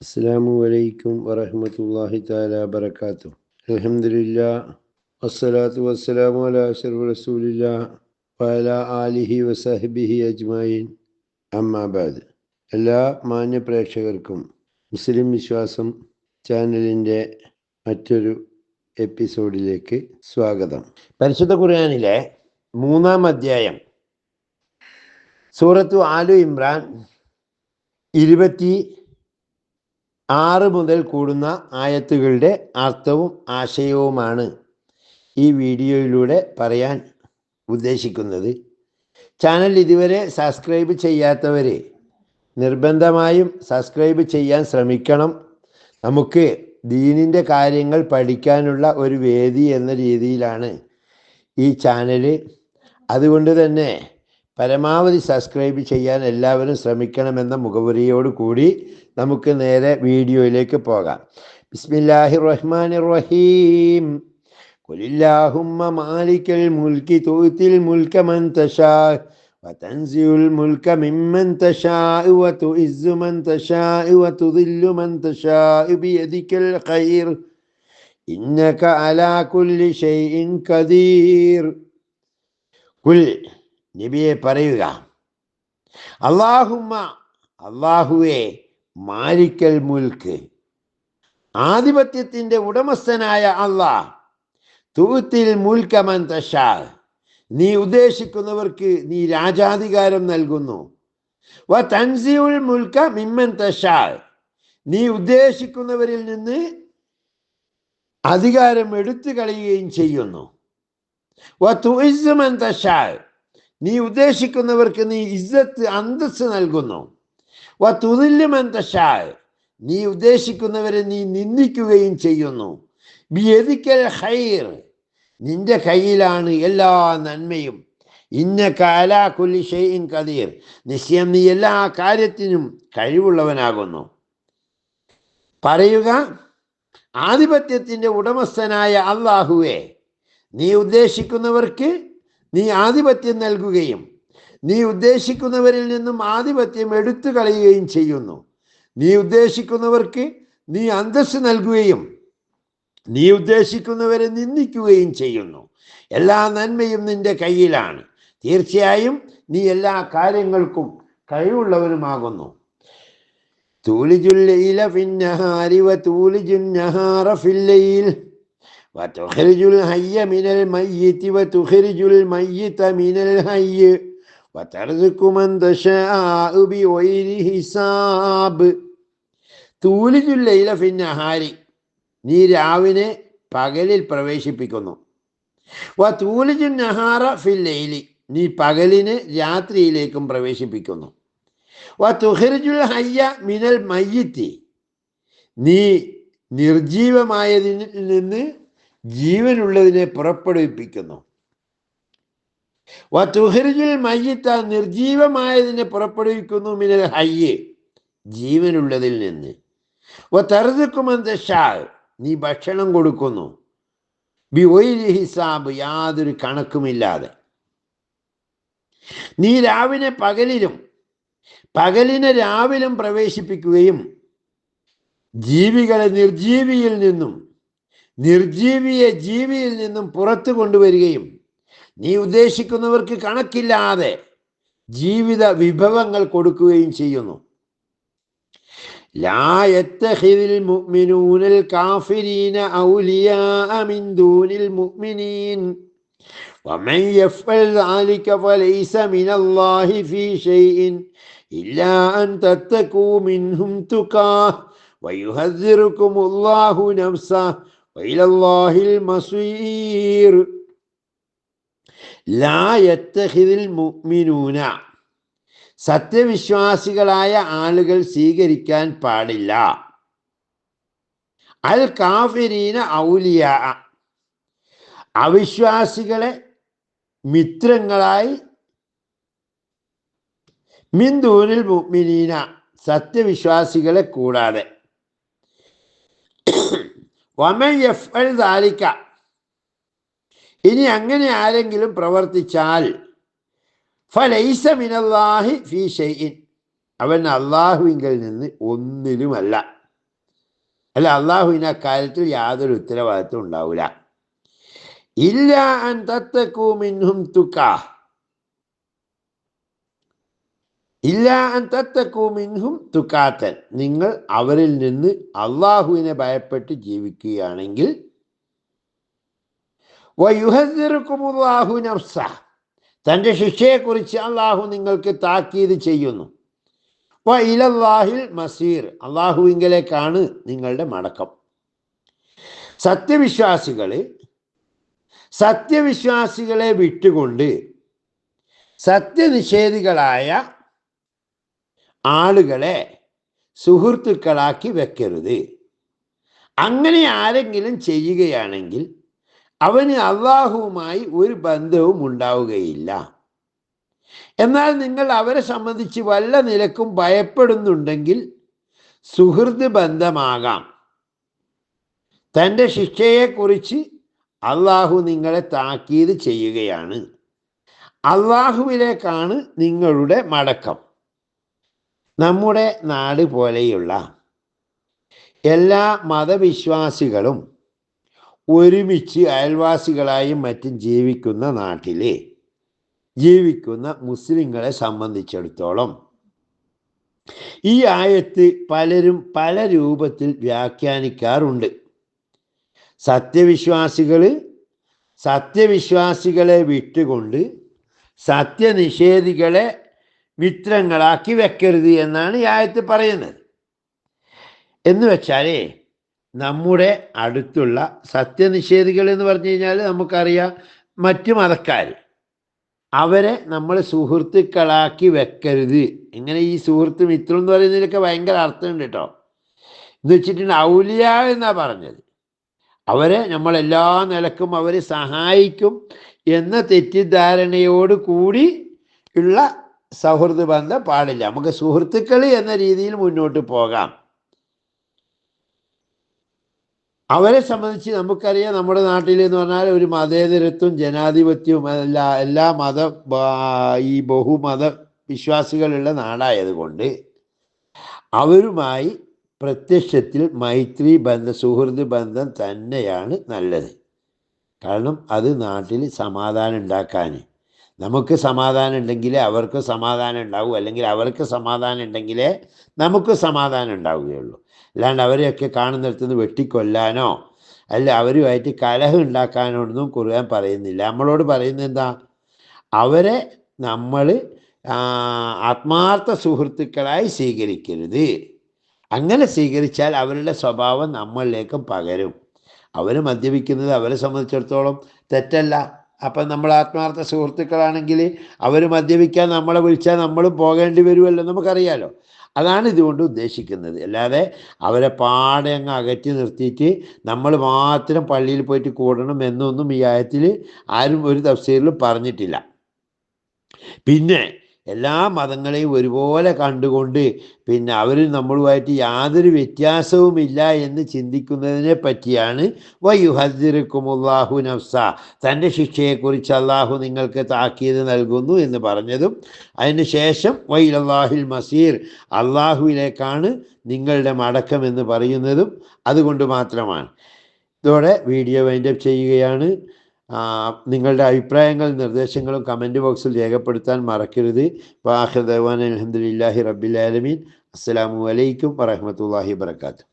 അസ്സാമു അലൈക്കും വറഹമത്തല്ലാഹി താല വബർക്കാത്തു അലഹമില്ല വസ്സലാത്തു വസ്സലാമു അല റസൂലില്ല വല ആലിഹി വസഹബിഹി അജ്മായിൻ അമ്മാബാദ് എല്ലാ മാന്യ പ്രേക്ഷകർക്കും മുസ്ലിം വിശ്വാസം ചാനലിന്റെ മറ്റൊരു എപ്പിസോഡിലേക്ക് സ്വാഗതം. പരിശുദ്ധ ഖുർആാനിലെ മൂന്നാം അധ്യായം സൂറത്തു ആലു ഇമ്രാൻ ഇരുപത്തി ആറ് മുതൽ കൂടുന്ന ആയത്തുകളുടെ അർത്ഥവും ആശയവുമാണ് ഈ വീഡിയോയിലൂടെ പറയാൻ ഉദ്ദേശിക്കുന്നത്. ചാനൽ ഇതുവരെ സബ്സ്ക്രൈബ് ചെയ്യാത്തവരെ നിർബന്ധമായും സബ്സ്ക്രൈബ് ചെയ്യാൻ ശ്രമിക്കണം. നമുക്ക് ദീനിന്റെ കാര്യങ്ങൾ പഠിക്കാനുള്ള ഒരു വേദി എന്ന രീതിയിലാണ് ഈ ചാനൽ. അതുകൊണ്ട് തന്നെ പരമാവധി സബ്സ്ക്രൈബ് ചെയ്യാൻ എല്ലാവരും ശ്രമിക്കണമെന്ന മുഖവരിയോട് കൂടി നമുക്ക് നേരെ വീഡിയോയിലേക്ക് പോകാം ബിസ്മില്ലാഹി റഹ്മാൻ റഹീം കുലില്ലാഹുമ്മ മാലിക്കൽ മുൽക്കി തൂത്തിൽ മുൽക്ക മൻ തശാ وتنزع الملك ممن تشاء وتعز من تشاء وتذل من تشاء بيدك الخير إنك على كل شيء قدير കുൽ നബിയെ പറയുക അള്ളാഹുമ്മ അള്ളാഹുവെ മാലിക്കൽ മുൽക്ക്. ആധിപത്യത്തിന്റെ ഉടമസ്ഥനായ അള്ളാഹ്. തൂത്തിൽ മുൽക്കമൻ തഷാ. നീ ഉദ്ദേശിക്കുന്നവർക്ക് നീ രാജാധികാരം നൽകുന്നു. വ തൻസിയുൽ മുൽക്ക മിമ്മൻ തഷാ. നീ ഉദ്ദേശിക്കുന്നവരിൽ നിന്ന് അധികാരം എടുത്തു കളയുകയും ചെയ്യുന്നു. നീ ഉദ്ദേശിക്കുന്നവർക്ക് നീ ഇസ്സത്ത് അന്തസ് നൽകുന്നു. വ നീ ഉദ്ദേശിക്കുന്നവരെ നീ നിന്ദിക്കുകയും ചെയ്യുന്നു. ബിയദിക്കൽ ഹൈർ നിന്റെ കയ്യിലാണ് എല്ലാ നന്മയും. ഇന്ന കാല കുല്ലി ഷെയ്ൻ കദീർ നിശ്ചയം നീ എല്ലാ കാര്യത്തിനും കഴിവുള്ളവനാകുന്നു. പറയുക ആധിപത്യത്തിന്റെ ഉടമസ്ഥനായ അള്ളാഹുവെ നീ ഉദ്ദേശിക്കുന്നവർക്ക് നീ ആധിപത്യം നൽകുകയും നീ ഉദ്ദേശിക്കുന്നവരിൽ നിന്നും ആധിപത്യം എടുത്തു കളയുകയും ചെയ്യുന്നു നീ ഉദ്ദേശിക്കുന്നവർക്ക് നീ അന്തസ് നൽകുകയും നീ ഉദ്ദേശിക്കുന്നവരെ നിന്ദിക്കുകയും ചെയ്യുന്നു എല്ലാ നന്മയും നിന്റെ കയ്യിലാണ് തീർച്ചയായും നീ എല്ലാ കാര്യങ്ങൾക്കും കഴിവുള്ളവരുമാകുന്നു തൂലിജുല്ലയില ഫിന്നഹാരി വ തൂലിജുന്നഹാറ ഫില്ലയിൽ وتخرج الحي من الميت وتخرج الميت من الحي തൂലിജുല്ലയില ഫിന്നഹാരി നീ രാവിനെ പകലിൽ പ്രവേശിപ്പിക്കുന്നു. വ തൂലിജു നഹാറ ഫില്ലയിലി നീ പകലിന് രാത്രിയിലേക്കും പ്രവേശിപ്പിക്കുന്നു. വ ഹയ്യ മിനൽ മയ്യത്തി. നീ നിർജീവമായതിൽ നിന്ന് ജീവനുള്ളതിനെ പുറപ്പെടുവിപ്പിക്കുന്നു. വ തുഹരിജുൽ മയ്യത്ത നിർജീവമായതിനെ പുറപ്പെടുവിക്കുന്നു മിനൽ ഹയ്യ് ജീവനുള്ളതിൽ നിന്ന്. വ തറുതുക്കുമെന്ന് ഷാ നീ ഭക്ഷണം കൊടുക്കുന്നു. ബി ഒയിലി ഹിസാബ് യാതൊരു കണക്കുമില്ലാതെ. നീ രാവിലെ പകലിലും പകലിനെ രാവിലും പ്രവേശിപ്പിക്കുകയും ജീവികളെ നിർജീവിയിൽ നിന്നും നിർജീവിയെ ജീവിയിൽ നിന്നും പുറത്തു കൊണ്ടുവരികയും നീ ഉദ്ദേശിക്കുന്നവർക്ക് കണക്കില്ലാതെ ജീവിത വിഭവങ്ങൾ കൊടുക്കുകയും ചെയ്യുന്നു لا يتخذ المؤمنون الكافرين أولياء من دون المؤمنين ومن يفعل ذلك فليس من الله في شيء إلا أن تتقوا منهم تقاه ويهذركم الله نفسه وإلى الله المصير ലാ മുഅ്മിനൂന. സത്യവിശ്വാസികളായ ആളുകൾ സ്വീകരിക്കാൻ പാടില്ല. അൽ കാഫിരീന ഔലിയ. അവിശ്വാസികളെ മിത്രങ്ങളായി മിന്ദൂനിൽ മുഅ്മിനീന. സത്യവിശ്വാസികളെ കൂടാതെ. വമൻ യഫ്അൽ ദാലിക. ഇനി അങ്ങനെ ആരെങ്കിലും പ്രവർത്തിച്ചാൽ ഫലൈസ മിനല്ലാഹി ഫീ ഷെയ്ൻ അവൻ അള്ളാഹുവിങ്കിൽ നിന്ന് ഒന്നിലുമല്ല. അല്ല അള്ളാഹുവിന് അക്കാര്യത്തിൽ യാതൊരു ഉത്തരവാദിത്വം ഉണ്ടാവില്ല ഇല്ല അൻ മിൻഹും തുക്കാ. ഇല്ല അൻ മിൻഹും തുക്കാത്തൻ. നിങ്ങൾ അവരിൽ നിന്ന് അള്ളാഹുവിനെ ഭയപ്പെട്ട് ജീവിക്കുകയാണെങ്കിൽ വയുഹദിറുക്കുമുല്ലാഹു നഫ്സ. തന്റെ ശിക്ഷയെക്കുറിച്ച് അള്ളാഹു നിങ്ങൾക്ക് താക്കീത് ചെയ്യുന്നു. വ മസീർ. അള്ളാഹുവിങ്കലേക്കാണ് നിങ്ങളുടെ മടക്കം. സത്യവിശ്വാസികൾ സത്യവിശ്വാസികളെ വിട്ടുകൊണ്ട് സത്യനിഷേധികളായ ആളുകളെ സുഹൃത്തുക്കളാക്കി വെക്കരുത്. അങ്ങനെ ആരെങ്കിലും ചെയ്യുകയാണെങ്കിൽ അവന് അള്ളാഹുവുമായി ഒരു ബന്ധവും ഉണ്ടാവുകയില്ല. എന്നാൽ നിങ്ങൾ അവരെ സംബന്ധിച്ച് വല്ല നിലക്കും ഭയപ്പെടുന്നുണ്ടെങ്കിൽ സുഹൃത്ത് ബന്ധമാകാം. തന്റെ ശിക്ഷയെക്കുറിച്ച് അള്ളാഹു നിങ്ങളെ താക്കീത് ചെയ്യുകയാണ്. അള്ളാഹുവിലേക്കാണ് നിങ്ങളുടെ മടക്കം. നമ്മുടെ നാട് പോലെയുള്ള എല്ലാ മതവിശ്വാസികളും ഒരുമിച്ച് അയൽവാസികളായും മറ്റും ജീവിക്കുന്ന നാട്ടിലെ ജീവിക്കുന്ന മുസ്ലിങ്ങളെ സംബന്ധിച്ചിടത്തോളം ഈ ആയത്ത് പലരും പല രൂപത്തിൽ വ്യാഖ്യാനിക്കാറുണ്ട്. സത്യവിശ്വാസികൾ സത്യവിശ്വാസികളെ വിട്ടുകൊണ്ട് സത്യനിഷേധികളെ മിത്രങ്ങളാക്കി വെക്കരുത് എന്നാണ് ഈ ആയത്ത് പറയുന്നത്. എന്ന് വെച്ചാലേ നമ്മുടെ അടുത്തുള്ള സത്യനിഷേധികൾ എന്ന് പറഞ്ഞു കഴിഞ്ഞാൽ നമുക്കറിയാം മറ്റു മതക്കാർ. അവരെ നമ്മൾ സുഹൃത്തുക്കളാക്കി വെക്കരുത്. ഇങ്ങനെ ഈ സുഹൃത്ത് മിത്രം എന്ന് പറയുന്നതിലൊക്കെ ഭയങ്കര അർത്ഥമുണ്ട് കേട്ടോ. എന്ന് വെച്ചിട്ടുണ്ടെങ്കിൽ ഔലിയ എന്നാ പറഞ്ഞത്? അവരെ നമ്മൾ എല്ലാ നിലക്കും അവർ സഹായിക്കും എന്ന തെറ്റിദ്ധാരണയോട് കൂടി ഉള്ള സൗഹൃദ ബന്ധം പാടില്ല. നമുക്ക് സുഹൃത്തുക്കൾ എന്ന രീതിയിൽ മുന്നോട്ട് പോകാം. അവരെ സംബന്ധിച്ച് നമുക്കറിയാം നമ്മുടെ നാട്ടിൽ എന്ന് പറഞ്ഞാൽ ഒരു മതേതരത്വം ജനാധിപത്യവും എല്ലാ എല്ലാ മത ഈ ബഹുമത വിശ്വാസികളുള്ള നാടായതുകൊണ്ട് അവരുമായി പ്രത്യക്ഷത്തിൽ മൈത്രി ബന്ധ സുഹൃത്ത് ബന്ധം തന്നെയാണ് നല്ലത്. കാരണം അത് നാട്ടിൽ സമാധാനം ഉണ്ടാക്കാൻ. നമുക്ക് സമാധാനം ഉണ്ടെങ്കിൽ അവർക്ക് സമാധാനം ഉണ്ടാവും അല്ലെങ്കിൽ അവർക്ക് സമാധാനം ഉണ്ടെങ്കിലേ നമുക്ക് സമാധാനം ഉണ്ടാവുകയുള്ളൂ. അല്ലാണ്ട് അവരെയൊക്കെ കാണുന്നിടത്ത് നിന്ന് വെട്ടിക്കൊല്ലാനോ അല്ല അവരുമായിട്ട് കലഹം ഉണ്ടാക്കാനോ ഒന്നും ഖുർആൻ പറയുന്നില്ല. നമ്മളോട് പറയുന്നത് എന്താ? അവരെ നമ്മൾ ആത്മാർത്ഥ സുഹൃത്തുക്കളായി സ്വീകരിക്കരുത്. അങ്ങനെ സ്വീകരിച്ചാൽ അവരുടെ സ്വഭാവം നമ്മളിലേക്കും പകരും. അവർ മദ്യപിക്കുന്നത് അവരെ സംബന്ധിച്ചിടത്തോളം തെറ്റല്ല. അപ്പം നമ്മൾ ആത്മാർത്ഥ സുഹൃത്തുക്കളാണെങ്കിൽ അവർ മദ്യപിക്കാൻ നമ്മളെ വിളിച്ചാൽ നമ്മളും പോകേണ്ടി വരുമല്ലോ നമുക്കറിയാലോ. അതാണ് ഇതുകൊണ്ട് ഉദ്ദേശിക്കുന്നത്. അല്ലാതെ അവരെ പാടെ അങ്ങ് അകറ്റി നിർത്തിയിട്ട് നമ്മൾ മാത്രം പള്ളിയിൽ പോയിട്ട് കൂടണം എന്നൊന്നും ഈ ആയത്തിൽ ആരും ഒരു തഫ്സീറിലും പറഞ്ഞിട്ടില്ല. പിന്നെ എല്ലാ മതങ്ങളെയും ഒരുപോലെ കണ്ടുകൊണ്ട് പിന്നെ അവർ നമ്മളുമായിട്ട് യാതൊരു വ്യത്യാസവുമില്ല എന്ന് ചിന്തിക്കുന്നതിനെ പറ്റിയാണ് വയുഹദിറുക്കുമുല്ലാഹു നഫ്സ. തന്റെ ശിക്ഷയെക്കുറിച്ച് അള്ളാഹു നിങ്ങൾക്ക് താക്കീത് നൽകുന്നു എന്ന് പറഞ്ഞതും അതിന് ശേഷം വൈലല്ലാഹിൽ മസീർ അള്ളാഹുവിലേക്കാണ് നിങ്ങളുടെ മടക്കം എന്ന് പറയുന്നതും അതുകൊണ്ട് മാത്രമാണ്. ഇതോടെ വീഡിയോ വൈൻഡപ്പ് ചെയ്യുകയാണ്. നിങ്ങളുടെ അഭിപ്രായങ്ങൾ നിർദ്ദേശങ്ങളും കമന്റ് ബോക്സിൽ രേഖപ്പെടുത്താൻ മറക്കരുത്. വാഹിദ് അലഹദില്ലാഹി റബ്ബിൽ ആലമീൻ. അസ്സാം വലൈക്കും വറഹമത്തല്ലാഹി വർക്കാത്തു